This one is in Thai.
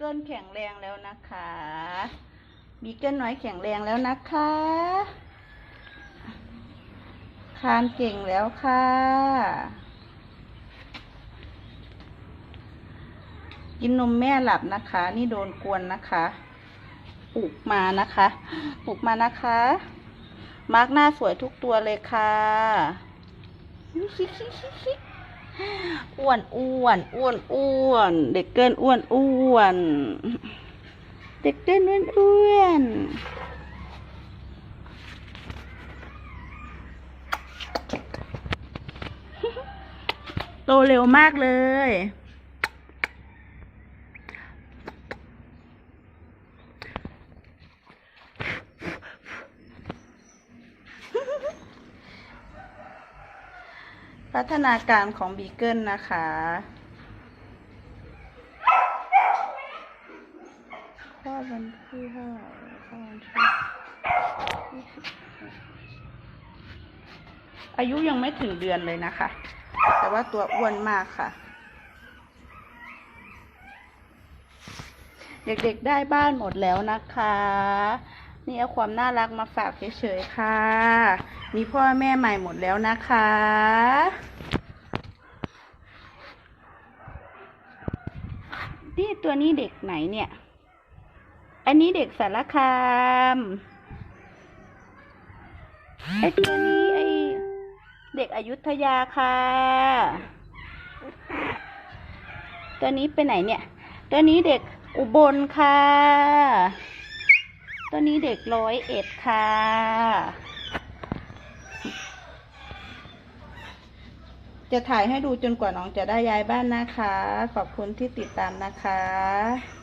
เกิลแข็งแรงแล้วนะคะ บีเกิลน้อยแข็งแรงแล้วนะคะ คานเก่งแล้วค่ะ กินนมแม่หลับนะคะ นี่โดนกวนนะคะปลุกมานะคะปลุกมานะคะ มาร์กหน้าสวยทุกตัวเลยค่ะ อ้วนอ้วนอ้วนอ้วนเด็กเกินอ้วนอ้วนเด็กเกินอ้วนอ้วนโตเร็วมากเลย พัฒนาการของบีเกิลนะคะคลอวันที่เท่าไหร่อวันที่ยี่สิบอายุยังไม่ถึงเดือนเลยนะคะ แต่ว่าตัวอ้วนมากค่ะ เด็กๆได้บ้านหมดแล้วนะคะ นี่เอาความน่ารักมาฝากเฉยๆค่ะ มีพ่อแม่ใหม่หมดแล้วนะคะ นี่ตัวนี้เด็กไหนเนี่ย อันนี้เด็กสารคามไอตัวนี้ไอเด็กอยุธยาค่ะ ตัวนี้ไปไหนเนี่ย ตัวนี้เด็กอุบลค่ะ ตัวนี้เด็กร้อยเอ็ดค่ะ จะถ่ายให้ดูจนกว่าน้องจะได้ย้ายบ้านนะคะ ขอบคุณที่ติดตามนะคะ